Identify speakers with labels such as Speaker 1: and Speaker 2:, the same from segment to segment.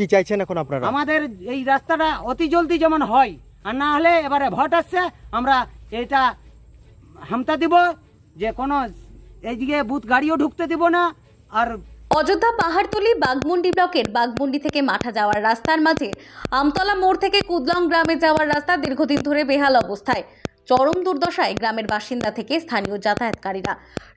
Speaker 1: কি চাইছেন এখন আপনারা?
Speaker 2: আমাদের এই রাস্তাটা অতি জলদি যেমন হয় আর না হলে এবারে ভোট আসছে আমরা এটা হামতা দিব যে কোনো এইদিকে বুথ গাড়িও ঢুকতে দিব না আর
Speaker 3: অযোধ্যা পাহাড়তলি বাগমুন্ডি ব্লকের বাগমুন্ডি থেকে মাঠা যাওয়ার রাস্তার মাঝে আমতলা মোড় থেকে কুদলং গ্রামে যাওয়ার রাস্তা দীর্ঘদিন ধরে বেহাল অবস্থায়। চরম দুর্দশায় গ্রামের বাসিন্দা থেকে স্থানীয় যাতায়াতকারীরা।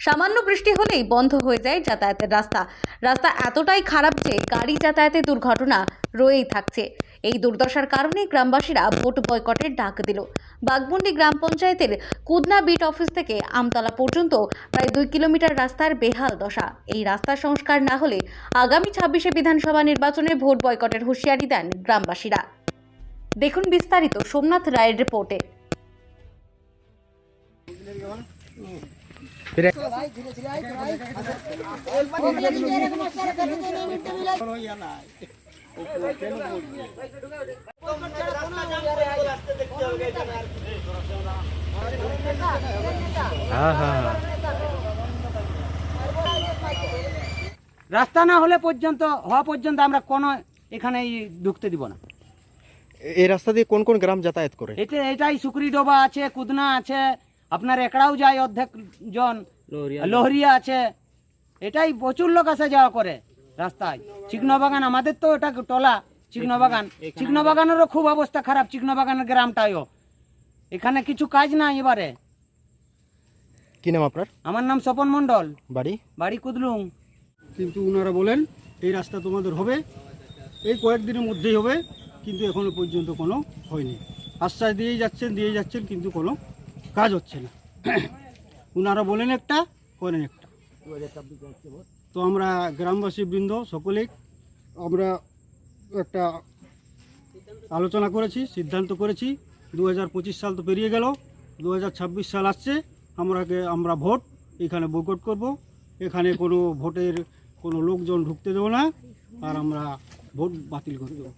Speaker 3: সামান্য বৃষ্টি হলেই বন্ধ হয়ে যায় যাতায়াতের রাস্তা। রাস্তা এতটাই খারাপ যে গাড়ি যাতায়াতের দুর্ঘটনা রয়েই থাকছে। এই দুর্দশার কারণে গ্রামবাসীরা ভোট বয়কটের ডাক দিল। বাগমুন্ডি গ্রাম পঞ্চায়েতের কুদনা বিট অফিস থেকে আমতলা পর্যন্ত প্রায় দুই কিলোমিটার রাস্তার বেহাল দশা। এই রাস্তা সংস্কার না হলে আগামী ছাব্বিশে বিধানসভা নির্বাচনে ভোট বয়কটের হুঁশিয়ারি দেন গ্রামবাসীরা। দেখুন বিস্তারিত সোমনাথ রায়ের রিপোর্টে।
Speaker 2: রাস্তা না হলে পর্যন্ত হওয়া পর্যন্ত আমরা কোনো এখানে ঢুকতে দিব না।
Speaker 1: এই রাস্তা দিয়ে কোন কোন গ্রাম যাতায়াত করে?
Speaker 2: এটা এটাই সুকরি ডোবা আছে কুদনা আছে আপনার একড়াও যায় অর্ধেক জন লোহরিয়া আছে। এটাই প্রচুর লোক আসা যাওয়া করে রাস্তায়। চিকনো বাগান আমাদের তো এটা টলা চিকনো বাগান চিকনো খুব অবস্থা খারাপ চিকনো বাগানের গ্রামটাও এখানে কিছু কাজ নাই এবারে।
Speaker 1: কি নাম আপনার?
Speaker 2: আমার নাম স্বপন মন্ডল
Speaker 1: বাড়ি?
Speaker 2: বাড়ি কুদলুং।
Speaker 4: কিন্তু ওনারা বলেন এই রাস্তা তোমাদের হবে এই কয়েকদিনের মধ্যেই হবে কিন্তু এখনও পর্যন্ত কোনো হয়নি। আশ্বাস দিয়েই যাচ্ছেন দিয়ে যাচ্ছেন কিন্তু কোনো কাজ হচ্ছে না। ওনারা বলেন একটা, করেন একটা। তো আমরা গ্রামবাসী বৃন্দ সকলেই আমরা একটা আলোচনা করেছি, সিদ্ধান্ত করেছি। দু হাজার পঁচিশ সাল তো পেরিয়ে গেল দু হাজার ছাব্বিশ সাল আসছে, আমরাকে আমরা ভোট এখানে বৈকট করব। এখানে কোনো ভোটের কোনো লোকজন ঢুকতে দেবো না, আর আমরা ভোট বাতিল করে দেবো।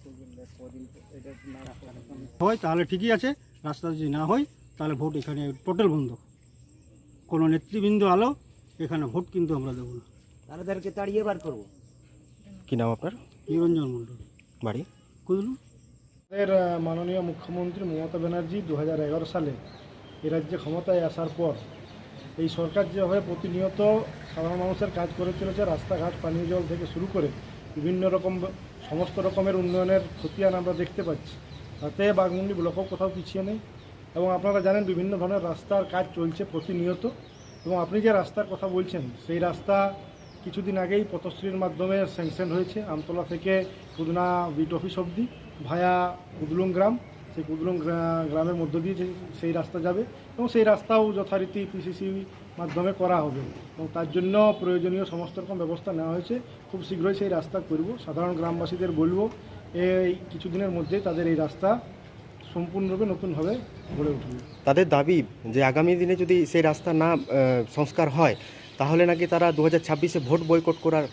Speaker 4: হয় তাহলে ঠিকই আছে, রাস্তা যদি না হয় তাহলে ভোট এখানে টোটাল বন্ধ। কোনো নেতৃবৃন্দ আলো এখানে ভোট কিন্তু আমরা দেবো না।
Speaker 2: তাদেরকে তাড়িয়ে বার করব।
Speaker 1: কি নাম আপনার?
Speaker 4: নিরঞ্জন মণ্ডল।
Speaker 1: বাড়ি?
Speaker 4: বুঝলু
Speaker 5: আমাদের মাননীয় মুখ্যমন্ত্রী মমতা ব্যানার্জি দু হাজার এগারো সালে এ রাজ্যে ক্ষমতায় আসার পর এই সরকার যেভাবে প্রতিনিয়ত সাধারণ মানুষের কাজ করে চলেছে রাস্তাঘাট পানীয় জল থেকে শুরু করে বিভিন্ন রকম সমস্ত রকমের উন্নয়নের খতিয়ান আমরা দেখতে পাচ্ছি। তাতে বাগমুন্ডি ব্লকও কোথাও পিছিয়ে নেই। এবং আপনারা জানেন বিভিন্ন ধরনের রাস্তার কাজ চলছে প্রতিনিয়ত এবং আপনি যে রাস্তার কথা বলছেন, সেই রাস্তা কিছুদিন আগেই পথশ্রীর মাধ্যমে স্যাংশন হয়েছে আমতলা থেকে কুদনা বিট অফিস অবধি ভায়া কুদলুং গ্রাম। সেই কুদলুং গ্রামের মধ্য দিয়ে সেই রাস্তা যাবে এবং সেই রাস্তাও যথারীতি পিসিসি মাধ্যমে করা হবে এবং তার জন্য প্রয়োজনীয় সমস্ত রকম ব্যবস্থা নেওয়া হয়েছে। খুব শীঘ্রই সেই রাস্তা করব। সাধারণ গ্রামবাসীদের বলব, এই কিছুদিনের মধ্যেই তাদের এই রাস্তা সম্পূর্ণরূপে নতুনভাবে গড়ে উঠবে।
Speaker 1: তাদের দাবি যে আগামী দিনে যদি সেই রাস্তা না সংস্কার হয় তাহলে নাকি তারা দু হাজার ছাব্বিশে ভোট বয়কট করার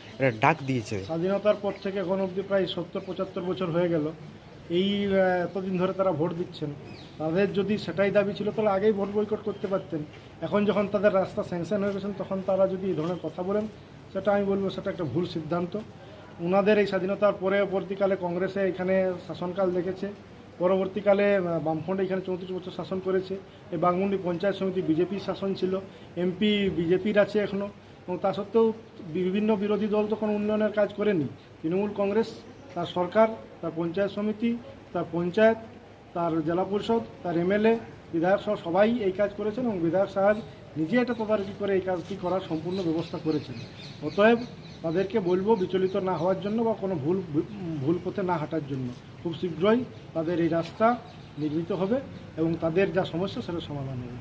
Speaker 1: ডাক দিয়েছে।
Speaker 5: স্বাধীনতার পর থেকে এখন অবধি প্রায় সত্তর পঁচাত্তর বছর হয়ে গেল। এই এতদিন ধরে তারা ভোট দিচ্ছেন। তাদের যদি সেটাই দাবি ছিল তাহলে আগেই ভোট বয়কট করতে পারতেন। এখন যখন তাদের রাস্তা স্যাংশন হয়ে গেছেন তখন তারা যদি এই ধরনের কথা বলেন সেটা আমি বলব সেটা একটা ভুল সিদ্ধান্ত। ওনাদের এই স্বাধীনতার পরে পরবর্তীকালে কংগ্রেসে এখানে শাসনকাল দেখেছে। পরবর্তীকালে বামফ্রন্ট এখানে চৌত্রিশ বছর শাসন করেছে। এই বাগমুন্ডি পঞ্চায়েত সমিতি বিজেপির শাসন ছিল। এমপি বিজেপির আছে এখনও এবং তা সত্ত্বেও বিভিন্ন বিরোধী দল তো কোনো উন্নয়নের কাজ করেনি। তৃণমূল কংগ্রেস, তার সরকার, তার পঞ্চায়েত সমিতি, তার পঞ্চায়েত, তার জেলা পরিষদ, তার এমএলএ, বিধায়ক সহ সবাই এই কাজ করেছেন এবং বিধায়ক সাহেব নিজে এটা তদারকি করে এই কাজটি করার সম্পূর্ণ ব্যবস্থা করেছেন। অতএব তাদেরকে বলব বিচলিত না হওয়ার জন্য বা কোনো ভুল ভুল পথে না হাঁটার জন্য। খুব শীঘ্রই তাদের এই রাস্তা নির্মিত হবে এবং তাদের যা সমস্যা সেটা সমাধান হবে।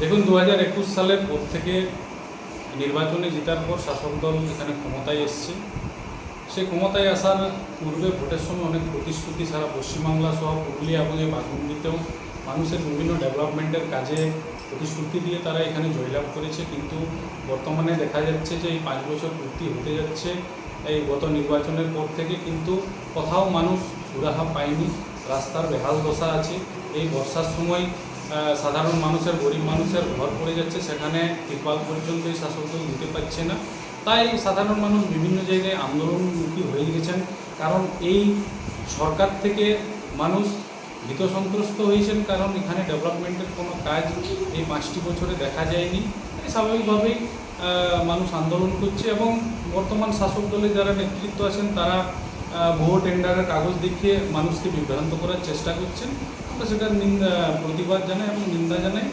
Speaker 6: দেখুন দু হাজার একুশ সালের পর থেকে নির্বাচনে জেতার পর শাসক দল এখানে ক্ষমতায় এসছে। সে ক্ষমতায় আসার পূর্বে ভোটের সময় অনেক প্রতিশ্রুতি সারা পশ্চিমবাংলা সহ পুরুলিয়া এবং এই বাঘমুন্ডিতেও মানুষের বিভিন্ন ডেভেলপমেন্টের কাজে প্রতিশ্রুতি দিয়ে তারা এখানে জয়লাভ করেছে। কিন্তু বর্তমানে দেখা যাচ্ছে যে এই পাঁচ বছর পূর্তি হতে যাচ্ছে। এই গত নির্বাচনের পর থেকে কিন্তু কোথাও মানুষ সুরাহা পায়নি, রাস্তার বেহাল দশা আছে। এই বর্ষার সময় সাধারণ মানুষের, গরিব মানুষের ঘর পড়ে যাচ্ছে, সেখানে তিরপাল পর্যন্ত এই শাসক দল দিতে পারছে না। তাই সাধারণ মানুষ বিভিন্ন জায়গায় আন্দোলনমুখী হয়ে গেছেন, কারণ এই সরকার থেকে মানুষ ভীত সন্ত্রস্ত হয়েছেন, কারণ এখানে ডেভেলপমেন্টের কোনো কাজ এই পাঁচটি বছরে দেখা যায়নি। স্বাভাবিকভাবেই মানুষ আন্দোলন করছে এবং বর্তমান শাসক দলে যারা নেতৃত্ব আছেন, তারা ভোট টেন্ডারের কাগজ দেখিয়ে মানুষকে বিভ্রান্ত করার চেষ্টা করছেন। আমরা সেটার নিন্দা, প্রতিবাদ জানাই এবং নিন্দা জানাই।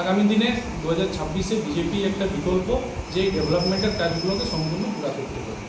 Speaker 6: আগামী দিনে দু হাজার ছাব্বিশে বিজেপি একটা বিকল্প যে ডেভেলপমেন্টের কাজগুলোকে সম্পূর্ণ পুরা করতে পারে